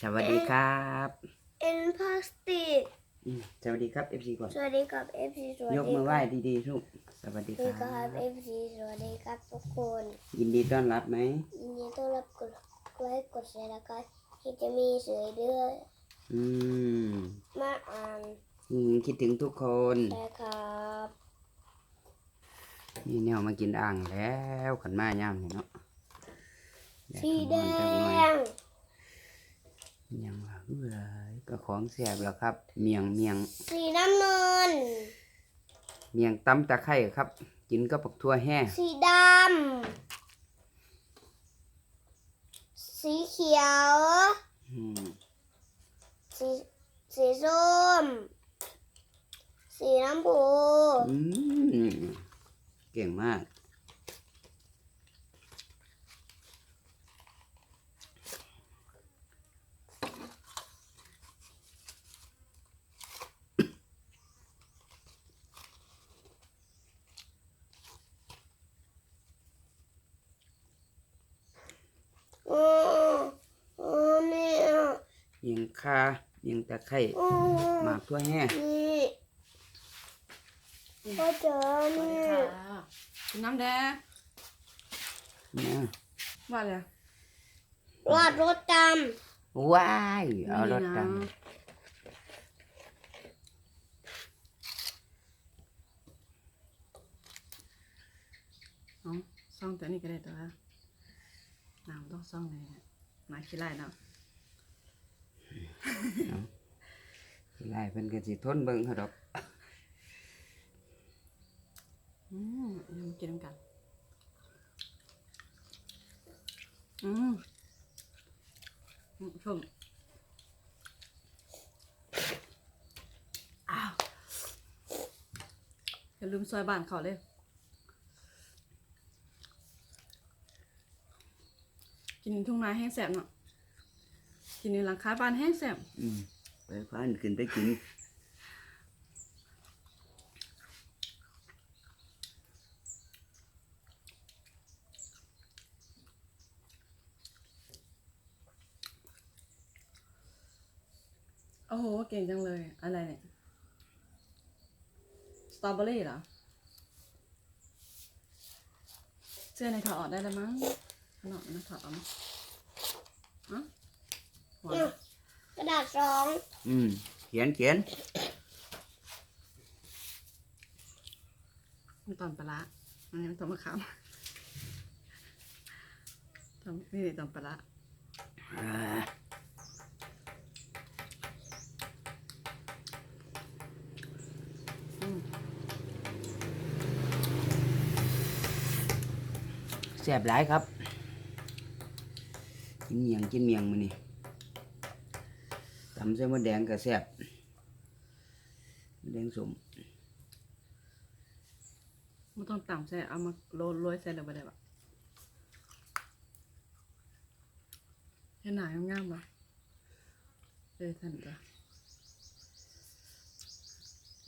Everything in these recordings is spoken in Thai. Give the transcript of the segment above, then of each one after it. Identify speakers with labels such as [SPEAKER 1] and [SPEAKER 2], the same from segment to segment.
[SPEAKER 1] สวัสดีครับ
[SPEAKER 2] เอ็นพลาสติก
[SPEAKER 1] อืมสวัสดีครับ FC ก่อน
[SPEAKER 2] สวัสดีครับ FC สวัสดี
[SPEAKER 1] ยกมือไหว้ดีๆลูกสวัสดี
[SPEAKER 2] สวัส
[SPEAKER 1] ค
[SPEAKER 2] ดีค
[SPEAKER 1] รั
[SPEAKER 2] รั
[SPEAKER 1] บบ
[SPEAKER 2] FC สวัสดีครับทุกคน
[SPEAKER 1] ยินดีต้อนรับไหม
[SPEAKER 2] ยินดีต้อนรับกดไลค์กดแชร์แล้วก็ที่จะมีเสือเดือย
[SPEAKER 1] อืม
[SPEAKER 2] มาอ่าน
[SPEAKER 1] อืมคิดถึงทุกคน
[SPEAKER 2] นะครับ
[SPEAKER 1] นี่แนวมากินอ่างแล้วขันมาย่ำเนี่ยเนาะแดด
[SPEAKER 2] สีแด
[SPEAKER 1] ร้อนจัหน่อ ย
[SPEAKER 2] ง
[SPEAKER 1] ยังว่าเอ้ยก็ของแสบแล้วครับ เมียงเมียง
[SPEAKER 2] สีน้ำเงิน
[SPEAKER 1] เมียงตำตะไคร่ครับ กินก็ปักทั่วแห้
[SPEAKER 2] สีดำสีเขียว
[SPEAKER 1] อืม
[SPEAKER 2] สีสีส้ม สีน้ำพู
[SPEAKER 1] อืมเก่งมาก
[SPEAKER 2] โอ้โอ้แม่อะ
[SPEAKER 1] เมียงคาเมียงตะ ไคร่
[SPEAKER 2] โอ้
[SPEAKER 1] หมากทั่วแห้
[SPEAKER 2] นี่พ่อจ๋า
[SPEAKER 3] สวัส
[SPEAKER 2] แม่
[SPEAKER 3] ดีค่ะกินน้ำแดง
[SPEAKER 1] นะ
[SPEAKER 3] ว่าเลย
[SPEAKER 2] รอดรถตาม
[SPEAKER 1] ว้ายเอารถกัน
[SPEAKER 3] เอาซ่องตัวนี้ก็ได้ตัวน้ำต้องซ่องเลยหมาขี้ไล่เนาะ
[SPEAKER 1] ไล่เป็นกันสิทนเบิ่งเขาดอก
[SPEAKER 3] อืมยังกินน้ำกันอืมอืมชมอ้าวอย่าลืมซอยบ้านเขาเลยกินทุ่งนาแห้งแสบเนาะกินในหลังคาบ้านแห้งแสบ
[SPEAKER 1] อืม ไปพันขึ้นไปกิน
[SPEAKER 3] โอ้โห เก่งจังเลย อะไรเนี่ย สตรอเบอรี่เหรอ เสื้อในถอดออกได้แล้วมั้งขนมนะถอดออกมั้งอะหวาน
[SPEAKER 2] ระดาษสอง
[SPEAKER 1] อืม เขียนเขียน
[SPEAKER 3] มันตอนปลาร้าอันนี้มันตอนมะขามตอนนี่ตอนปลาร้า
[SPEAKER 1] อ่าแซ่บหลายครับ กินเมียงกินเมียงมานี่ ตำเส้นมดแดงกับแซบมดแดงสม
[SPEAKER 3] ไม่ต้องต่ำใส่เอามาโรยโรยใส่ลงไปได้ปะเห็นหนางามปะเออท่านตัว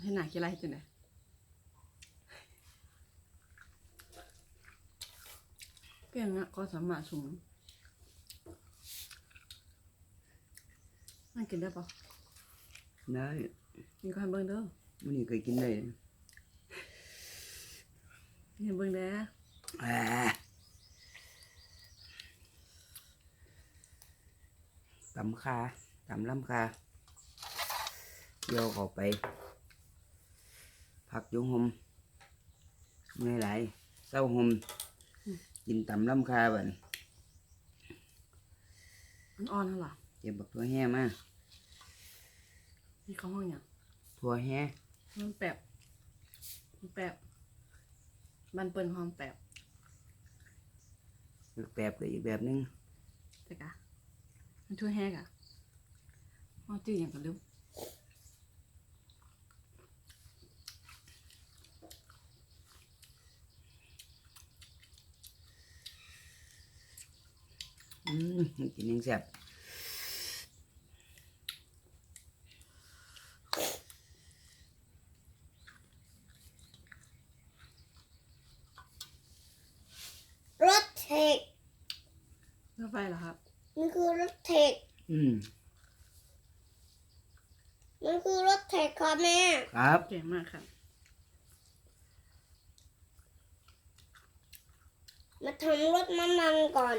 [SPEAKER 3] เห็นหนากี่ไรจังไหนเก่งอะก็สามารถสูง นั่งกินได้ปะ
[SPEAKER 1] ได้
[SPEAKER 3] กินก็ให้เบิ่งเด้อ
[SPEAKER 1] มันนี่เคยกินได้
[SPEAKER 3] กินเบิ่งแด้
[SPEAKER 1] อ่าตำคาตำล้ำคาเกี่ยวเข้าไป ผักอยุงหมไม่ไหลายเศร้าหมกินตำล้ำคาบัดน
[SPEAKER 3] มันอ่อนเท่าไหร่
[SPEAKER 1] เก็บบักตัวแห่มา
[SPEAKER 3] มีข้าวห้องอย่าง
[SPEAKER 1] ตัวแห่
[SPEAKER 3] มันแปบมันแปบมันเปิ้นหอมแปบ
[SPEAKER 1] อีกแบบก็อีกแบบหนึง
[SPEAKER 3] แต่กะมันช่วยแห้กะหอจืดอย่างกันลืม
[SPEAKER 1] อืมกินยังแซ่บ
[SPEAKER 2] รถเทค
[SPEAKER 3] เลือกไฟเหรอครับ
[SPEAKER 2] นี่ คือรถเทค
[SPEAKER 1] อืม
[SPEAKER 2] มันคือรถเทคครับแม่
[SPEAKER 1] ครับ
[SPEAKER 3] เก่งมากครับ
[SPEAKER 2] มาทำรถน้ำมันก่อน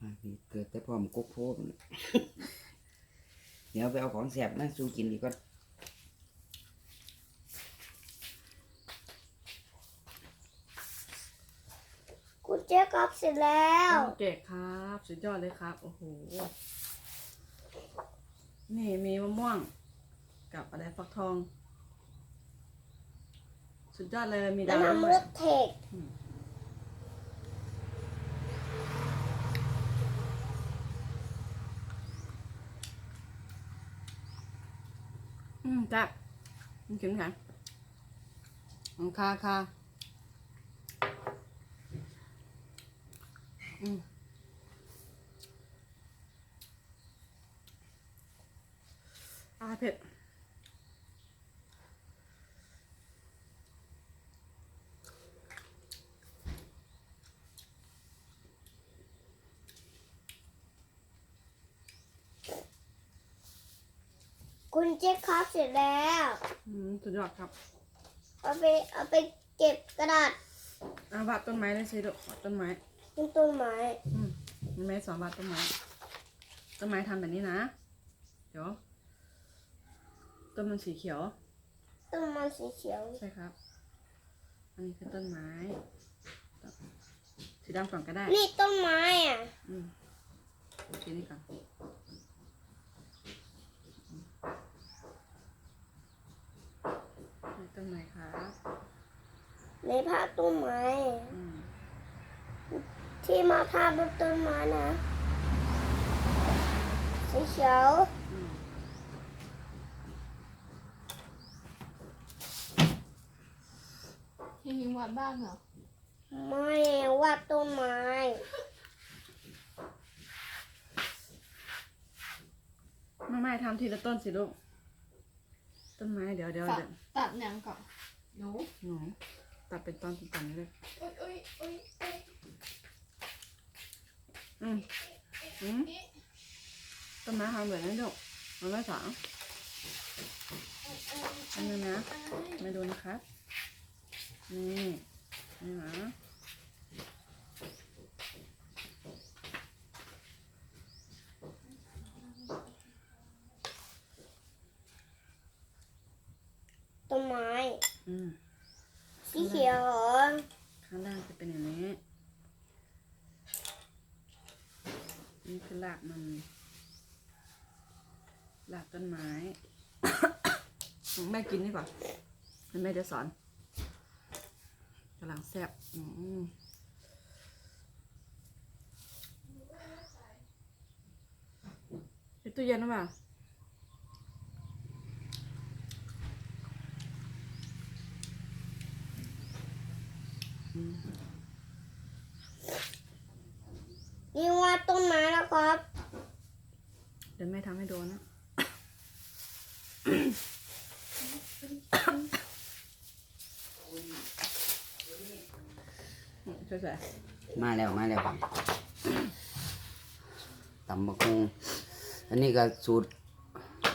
[SPEAKER 1] อะนี่เกิดแต่พร้อมกุ๊กโพดนี่ เดี๋ยวไปเอาของแสบมาสู้กินดีกว่า
[SPEAKER 2] คุณเจ๊ครับเสร็จแล้ว
[SPEAKER 3] เก่งครับ สุดยอดเลยครับ โอ้โห นี่มีมะม่วง กับอะไรฟักทอง สุดยอดเลยมี
[SPEAKER 2] มา
[SPEAKER 3] ดาวด้
[SPEAKER 2] ทำ
[SPEAKER 3] ว
[SPEAKER 2] ร
[SPEAKER 3] ย
[SPEAKER 2] ถเทค
[SPEAKER 3] อืม จ้ะมันกินค่ะอืมค่ะค่ะอืมอาเผ็ด
[SPEAKER 2] เจ๊ครับเสร็จแล้ว
[SPEAKER 3] อืมสุดยอดครับ
[SPEAKER 2] เอาไปเอาไปเก็บกระดาษ
[SPEAKER 3] อาวาดต้นไม้ได้สิลูกวาดต้นไม้
[SPEAKER 2] บนต้นไม้
[SPEAKER 3] อืมมันไม่สอนวาดต้นไม้ต้นไม้ทำแบบนี้นะเดี๋ยวต้นมันสีเขียว
[SPEAKER 2] ต้นไม้สีเขียว
[SPEAKER 3] ใช่ครับ อันนี้คือต้นไม้ สีดำก่อนก็ได้
[SPEAKER 2] นี่ต้นไม้อะ
[SPEAKER 3] อืมทีนี้ก่อน นี่ต้นไม้ครับ
[SPEAKER 2] ในภาพต้นไม้
[SPEAKER 3] อืม
[SPEAKER 2] ที่มาทาบนต้นไม้นะสีเขียว
[SPEAKER 3] อืม
[SPEAKER 4] ที่ยิงวัดบ้านเหรอ
[SPEAKER 2] ไม่วาดต้นไม้
[SPEAKER 3] ไม่ไม่ทำทีละต้นสิลูก ต้นไม้เดี๋ยวเดี๋ยว
[SPEAKER 4] ตัด
[SPEAKER 3] เดี๋ยว
[SPEAKER 4] ตัดหนังก่อนหนู
[SPEAKER 3] หนูตัดเป็นตอนเป็นตอนนี้เลย
[SPEAKER 4] อุ้ยอุ้ยอุ้ยอุ้ย
[SPEAKER 3] อืมอืมต้นไม้ทำแบบนี้ลูกมันไม่สองอันนี้นะมาดูนะครับนี่นี่นะ
[SPEAKER 2] ต้นไม้
[SPEAKER 3] อืม
[SPEAKER 2] สีเขียวเหรอ
[SPEAKER 3] ข้างล่างจะเป็นอย่างนี้ นี่คือรากมันรากต้นไม้ แม่กินดีกว่าแล้วแม่จะสอนกำลังแซ่บอืมในตู้เย็นหรือเปล่า
[SPEAKER 2] นี่วาดต้นไม้แล้วครับ
[SPEAKER 3] เดี๋ยวแม่ทำให้ดูนะ ช่วยใส่
[SPEAKER 1] มาแล้วมาแล้วตำบักฮงอันนี้ก็สูตร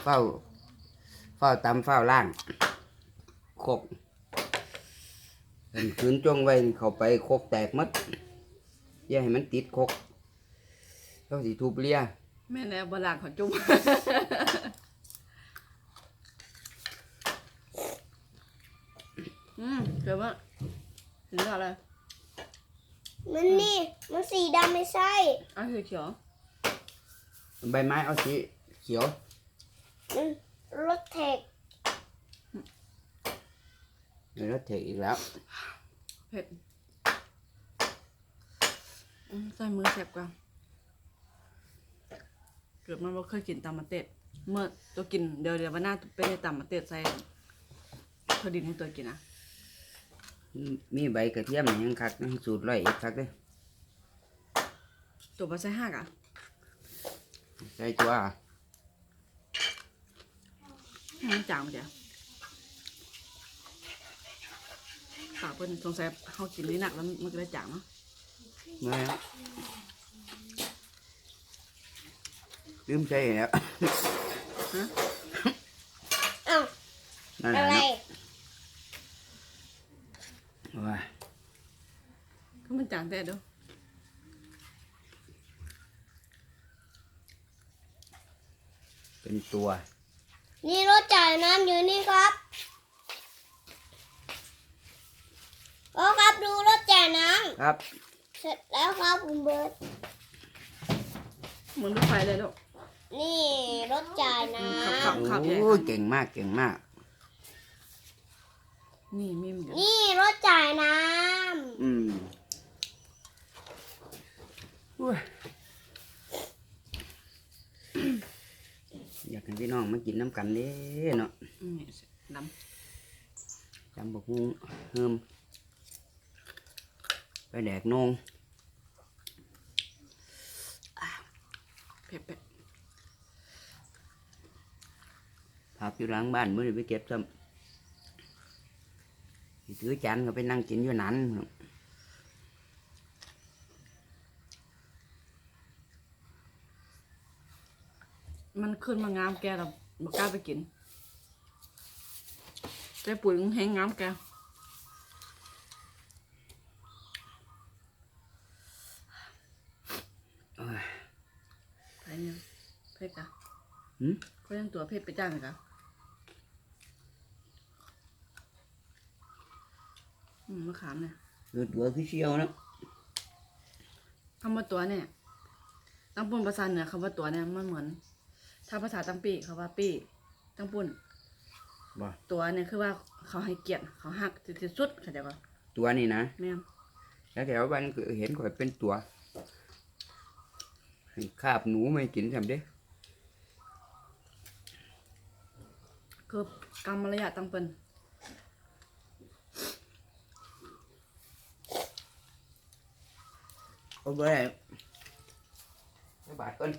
[SPEAKER 1] เฝ้า เฝ้าตำเฝ้าล่างโคก เห็นขืนจ้องไว้นี่เข้าไปโคกแตกหมัดอย่าให้มันติดโคกเขาสิทุบเลีย
[SPEAKER 3] แม่แล้วบลางของจุ๊บอืมเกิดว่าเห็นแล้วอะไร
[SPEAKER 2] มันนี่มันสีดำไม่ใช่
[SPEAKER 3] อันสีเขียว
[SPEAKER 1] ใบไม้เอาสีเขียว
[SPEAKER 2] มันรถเทค
[SPEAKER 1] เดี๋ยวรถเทกอีกแล้ว
[SPEAKER 3] เผ็ดอืมใส่มือแสบกว่า เกิดมาว่าเคยกินตำมะเต็ด เมื่อตัวกินเดี๋ยวเดี๋ยววันหน้าไปในตำมะเต็ดใส่เธอดินให้ตัวกินนะ
[SPEAKER 1] มีใบกระเทียมยังคักยังสูตรร้อยเอ็ดคักเลย
[SPEAKER 3] ตัวปลาใส่หักอะ
[SPEAKER 1] ใส่ตัว
[SPEAKER 3] มันจางมาจ้ะ ปากเพิ่นสงสัยเขากินนี่หนักแล้วมันก็เลยจางเนาะ
[SPEAKER 1] เมื่อลืมใช่แล้ว
[SPEAKER 3] ฮะ
[SPEAKER 2] เอ้า
[SPEAKER 1] นั่นแห
[SPEAKER 2] อะ
[SPEAKER 1] ละ
[SPEAKER 2] ไร
[SPEAKER 1] เนาะว่า
[SPEAKER 3] ก็มันจางแต่เด้อ
[SPEAKER 1] เป็นตัว
[SPEAKER 2] นี่รถจ่ายน้ำอยู่นี่ครับ โอ้ครับดูรถจ่ายน้
[SPEAKER 1] ครับำ
[SPEAKER 2] เสร็จแล้วครับคุณเบิร์ต
[SPEAKER 3] เหมือนรถไฟเลยลูก
[SPEAKER 2] นี่รถจ่ายน้
[SPEAKER 3] ครับ
[SPEAKER 1] โค
[SPEAKER 3] รับ
[SPEAKER 1] อ้ยเก่งมากเก่งมาก
[SPEAKER 3] นี่มีมเดี๋ยวำ
[SPEAKER 2] นี่รถจ่ายน้
[SPEAKER 1] อืมอุ้ยอยากให้พี่น้องมากินน้ำกันเด้เนาะ
[SPEAKER 3] อืมนี่ด
[SPEAKER 1] จำบอกฮูเฮิม ไปแดกนงำ
[SPEAKER 3] เผ็ดเผ็ด
[SPEAKER 1] ผักอยู่หลังบ้านเมื่อไปเก็บซ้ำสิถือจานก็ไปนั่งกินอยู่นั้น
[SPEAKER 3] มันขึ้นมางามแกเราบอกกล้าไปกินแต่ปุ๋ยมันแห้งงามแก
[SPEAKER 1] โอ้ย
[SPEAKER 3] ไปเนี่ย เผ็ดกะ
[SPEAKER 1] หืม
[SPEAKER 3] เขายังตัวเผ็ดไปจ้างเลยกะอืมมะขามเนี่ย
[SPEAKER 1] เลือดตัวคือเชียวเนาะ
[SPEAKER 3] คำว่าตัวเนี่ยตั้งปุ่นภาษาเหนือคำว่าตัวเนี่ยมันเหมือน ถ้าภาษาตั้งปีเขาว่าปีตั้งปุ่น
[SPEAKER 1] บ่
[SPEAKER 3] ตัวเนี่ยคือว่าเขาให้เกียรติเขาหักที่สุดเข้าใจป่ะ
[SPEAKER 1] ตัวนี่นะ
[SPEAKER 3] แม่น
[SPEAKER 1] แล้วแถวบ้านก็เห็นข่อยเป็นตัวให้คาบหนูไม่กินทำเด้
[SPEAKER 3] คือกรรมมารยาทตั้งเป็น
[SPEAKER 1] เอาไปไปบาทก่อน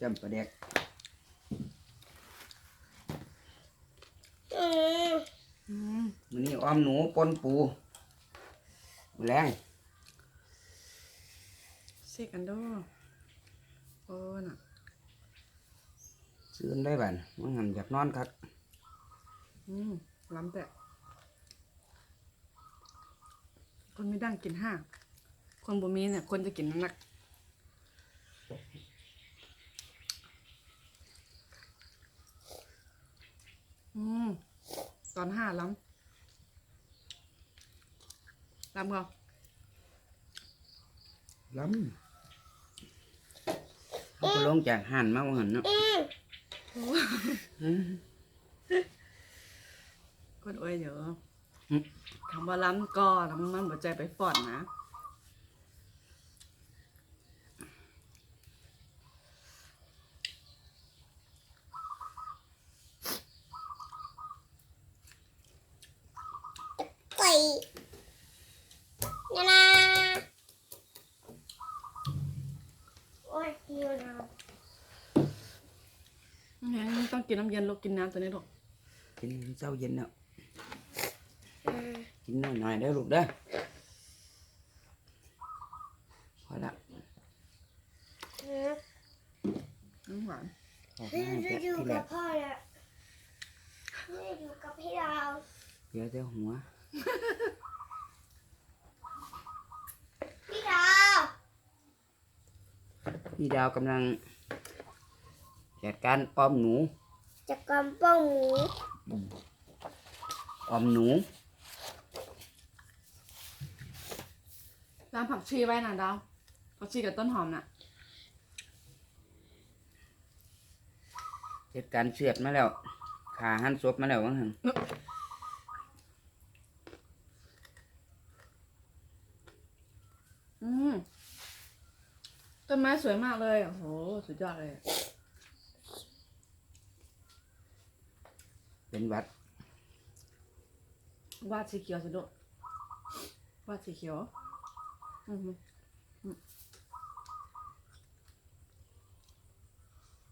[SPEAKER 1] จำประเด็กำ
[SPEAKER 2] อืม
[SPEAKER 3] อืม
[SPEAKER 1] มันนี้อ้อมหนูปนปูแรง
[SPEAKER 3] เสกันเด้อโอ้น่ะ
[SPEAKER 1] ซื้อได้บ้านมันหันอยากนอนครับ
[SPEAKER 3] อืมล้ำแต่คนไม่ดังกินห้าคนบ่มีเนี่ยคนจะกินนัก มตอนห้าล้ำล้ำเขา
[SPEAKER 1] ล้ำเขาก็ลงจากหันมาว่าหันเนาะ
[SPEAKER 2] อืม
[SPEAKER 1] อืม
[SPEAKER 3] คนโอ้ยเดี๋ยว
[SPEAKER 1] อืม
[SPEAKER 3] คำว่าล้ำก็ทำมันหัวใจไปฝอนนะ
[SPEAKER 2] ไก่นานาโอ้ยหิวน้
[SPEAKER 3] แหมต้องกินน้ำ เย็นลูกกินน้ำตัวนี้ลูก
[SPEAKER 1] กินเช้าเย็นแล้วำ
[SPEAKER 2] อืม
[SPEAKER 1] กินหน่อยๆเด้อลูกเด้อพอละ
[SPEAKER 2] อืม
[SPEAKER 3] น้ำหวาน
[SPEAKER 1] ออก
[SPEAKER 2] พี่
[SPEAKER 1] มา
[SPEAKER 2] จะ
[SPEAKER 1] แค่
[SPEAKER 2] อยู่
[SPEAKER 1] ที่แร
[SPEAKER 2] กับ
[SPEAKER 1] ก
[SPEAKER 2] พ่อเนี่ยพี่อยู่กับพี่ดาว
[SPEAKER 1] เหลือแต่หัว
[SPEAKER 2] พี่ดาว
[SPEAKER 1] พี่ดาวกำลังจัดการอ้อมหนู
[SPEAKER 2] จะกำป้องหมู
[SPEAKER 1] อ้อมหนู
[SPEAKER 3] ร้านผักชีไว้นะดาวผักชีกับต้นหอมน่ะ
[SPEAKER 1] จัดการเสียดมาแล้ว ขาหันศพมาแล้วว่าหัน
[SPEAKER 3] อืมต้นไม้สวยมากเลย โอ้โห สุดยอดเลย
[SPEAKER 1] เป็นหวัด
[SPEAKER 3] วาดสีเขียวสิลูกวาดสีเขียวอือหืออืม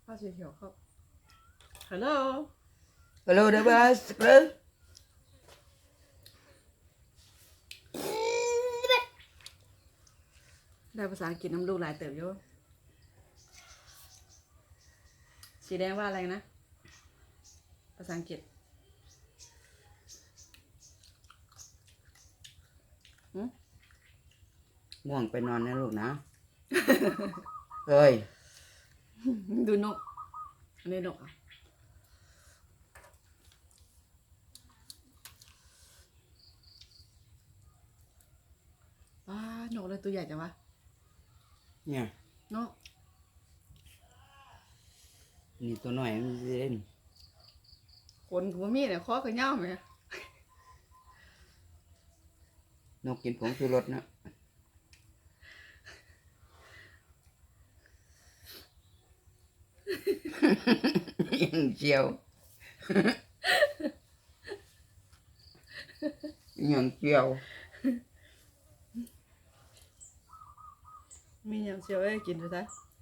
[SPEAKER 3] วาดสีเขียวครับฮัลโหล
[SPEAKER 1] Hello there boss Hello
[SPEAKER 3] ได้ภาษาอังกฤษน้ำลูกหลายเติบอยู่สีแดงว่าอะไรนะ ภาษาอังกฤษ
[SPEAKER 1] ง่วงไปนอนนะลูกนะ เอ้ย
[SPEAKER 3] ดูนก อันนี้นกอะว้านกเลยตัวใหญ่จังวะ
[SPEAKER 1] เนี่ย
[SPEAKER 3] นก
[SPEAKER 1] นี่ตัวหน่อยมันสิเล่น
[SPEAKER 3] ขนกูมีเนี่ยคอกับเง่าไหม
[SPEAKER 1] นกกินผงชูรสนะยังเชียวยังเชียว
[SPEAKER 3] มีอย่างเชียวเอ้ยกินดูซะน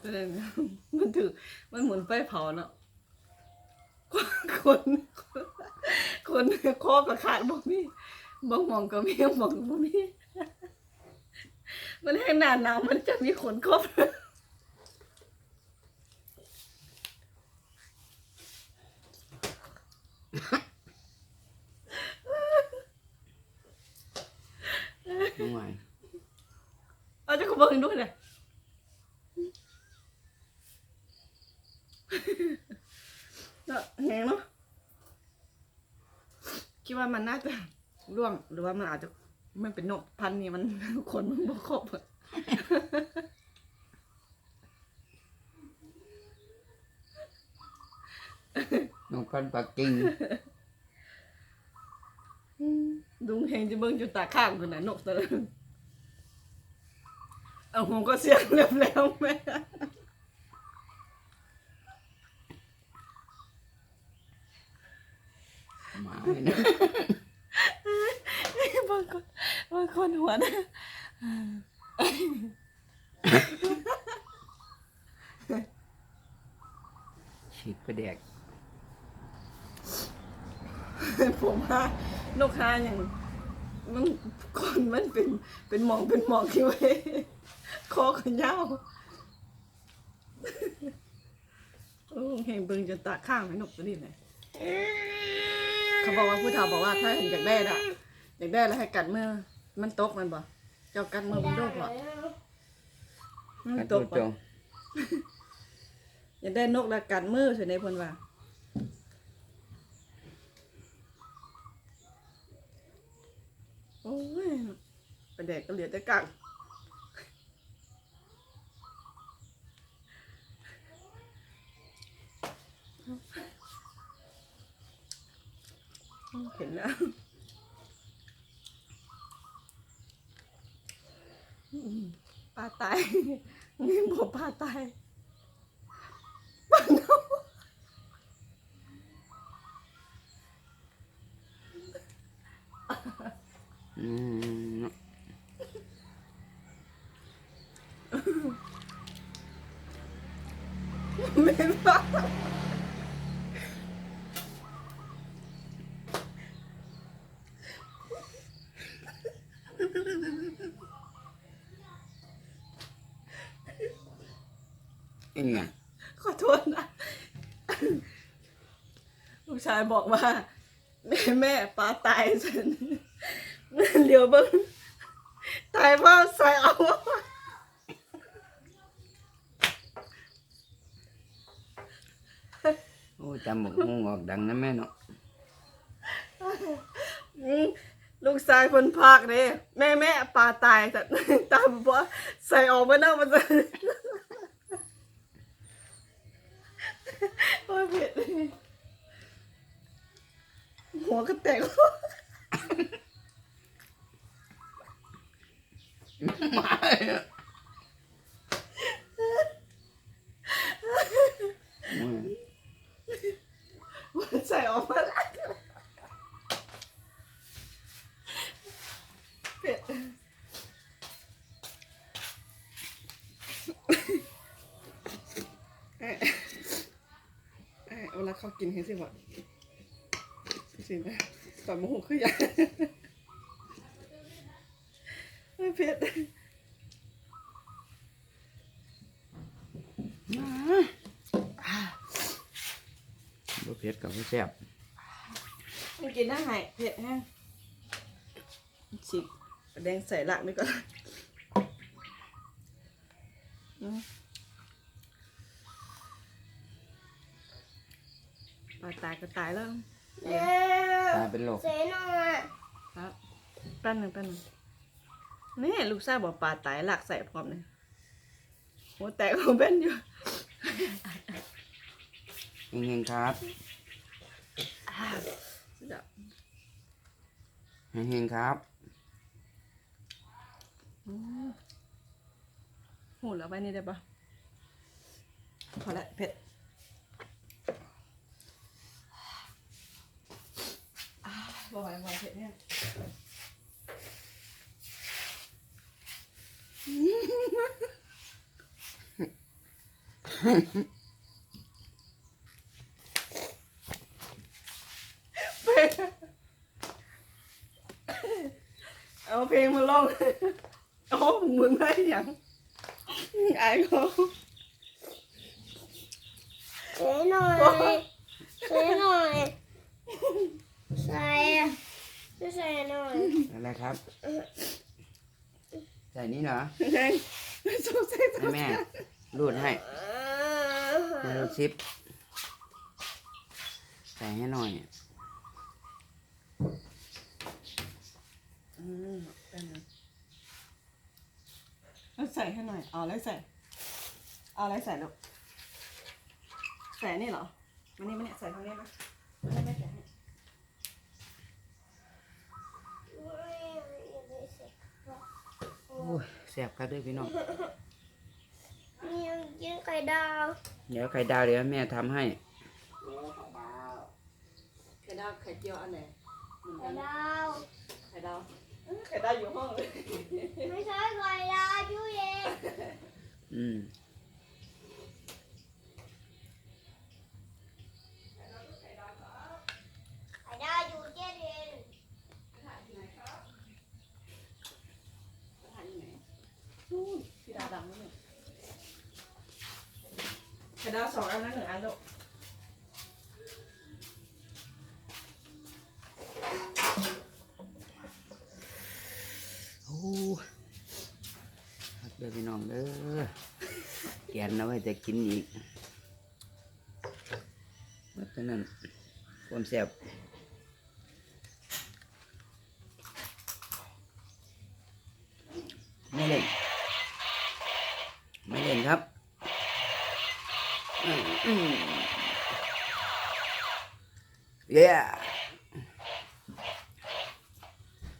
[SPEAKER 3] กหาตัวนึงมันถือมันเหมือนไฟเผาเนาะคนคนคนคอกับขาดบ่มีบ่มองก็มีบ่มองบ่มีมันแห้งหนาหนาวมันจะมีขนครบ
[SPEAKER 1] น้องหวาย
[SPEAKER 3] เอาจะขบวนด้วยเลย เนาะแหงเนาะคิดว่ามันน่าจะร่วงหรือว่ามันอาจจะมันเป็นนกพันธุ์นี่มันขนมันบ่ครบอะ
[SPEAKER 1] นกพันธุ์ปักกิ่ง
[SPEAKER 3] ดุงเฮงจะเบิ่งจุดตาข้างคนไหนะนกตัวนั้นเอาผมก็เสียงเร็วแล้วแม่
[SPEAKER 1] หมาเนี่ยนะ
[SPEAKER 3] บางคนบางคนหัวนะ
[SPEAKER 1] ฉีดกระแดก
[SPEAKER 3] ผมว่านกฮาอย่างมันคนมันเป็นเป็นหมองเป็นหมองที่ไว้คอขยาวโอ้เห็นเบิ่งจนตาข้างไหมนกตัวนี้เลย เขาบอกว่าผู้เฒ่าบอกว่าถ้าเห็นอยากได้น่ะอยากได้แล้วให้กัดมือมันตกมันบ่เจ้ากัดมือมันโดกบ่มัน
[SPEAKER 1] กัด
[SPEAKER 3] ต
[SPEAKER 1] ตั
[SPEAKER 3] ก
[SPEAKER 1] ว
[SPEAKER 3] บ่
[SPEAKER 1] โจง
[SPEAKER 3] อยากได้นกแล้วกัดมือใช่ไหมเพิ่นว่า โอ้ยประเด็กก็เหลือแต่กัง เห็นแล้วอืมปลาตายนี่บอกปลาตาย
[SPEAKER 1] อืม
[SPEAKER 3] ไม่บ้า
[SPEAKER 1] เป็นไง
[SPEAKER 3] ขอโทษนะ ลูกชายบอกว่า แม่แม่ปลาตายฉันเหลียวเบิ้งตายเพราะใส่เอา
[SPEAKER 1] โอ้จำบอกงงออกดังนะแม่เนาะ
[SPEAKER 3] อืมลูกชายคนพากเด้แม่แม่ปลาตายแต่ตามบ่ใส่ออกมาเน่ามันจะ โอ้ยเผ็ดเลยหัวก็แตก
[SPEAKER 1] มาเลยม
[SPEAKER 3] ใส่ออกมาแล้วเผ็ดเอ๊ะเอ๊ะเว ลาเขากินให้สิวะสินะก่อนโมโหขึ้นอย่างไม่เผ็ด
[SPEAKER 1] บ่เผ็ดกับบ่แซ่บ
[SPEAKER 3] มันกินได้ไหมเผ็ดแห้งฉีกแดงใส่หลักนี่ก่อน ปลาตายก็ตายแล้ว
[SPEAKER 2] แม่
[SPEAKER 1] ตายเป็นโรค
[SPEAKER 2] เสยหน่อย
[SPEAKER 3] ครับ แป้นหนึ่งแป้นหนึ่งนี่ลูกชายบอกปลาตายหลักใส่พร้อมเลยโอ้แตกของเบ้นอยู่
[SPEAKER 1] เฮงๆครับ
[SPEAKER 3] สุดยอด
[SPEAKER 1] เฮงๆครับ
[SPEAKER 3] อืมหูแล้วไว้นี่ได้ปะพอละเผ็ดอ่า บ่ไหวบ่ไหวเผ็ดเนี่ยเอาเพลงมาลองโอ้มึงได้ยังไอ้เขา
[SPEAKER 2] เสยหน่อยเสยหน่อย ใส่ช่วยใส่หน่อย
[SPEAKER 1] อะไรครับ ใส่นี่เหรอ
[SPEAKER 3] แรงสงสัย
[SPEAKER 1] ให้แม่รูดให้แม่รูดซิปใส่ให้หน่อย
[SPEAKER 3] อืมเป็นไงเอาใส่ให้หน่อย เอาอะไรใส่ เอาอะไรใส่ลูกใส่นี่เหรอมันนี่มันเนี่ยใส่ตรงนี้ไหมมันไม่ได้ใส่ให้
[SPEAKER 1] โอ้ยแซ่บครับเด้วยพี่น้อง
[SPEAKER 2] นี่ยังกินไข่ดาว
[SPEAKER 1] เดี๋ยวไข่ดาวเดี๋ยวแม่ทำให้
[SPEAKER 2] นี่ไข่ดาว
[SPEAKER 3] ไข่ดาวไข่เจียวอันไหนเหมือน
[SPEAKER 2] ไข่
[SPEAKER 3] กัน
[SPEAKER 2] ดาว
[SPEAKER 3] ไข่ดาวเอ้ยไข่ดาวอยู่ห้องเลย
[SPEAKER 2] ไม่ใช่ไข่ดาวยูเย็น
[SPEAKER 1] อืม
[SPEAKER 2] ไข่ดาวอยู่เย็นเย็น
[SPEAKER 3] นู่นพี่ดาวดำนี่ไข่ ดาวสองอันนะหนึ่งอันลูก
[SPEAKER 1] โอ้เด้อพี่น้องเด้อแกนเอาไว้จะกินอีกเพราะฉะนั้นความแซ่บ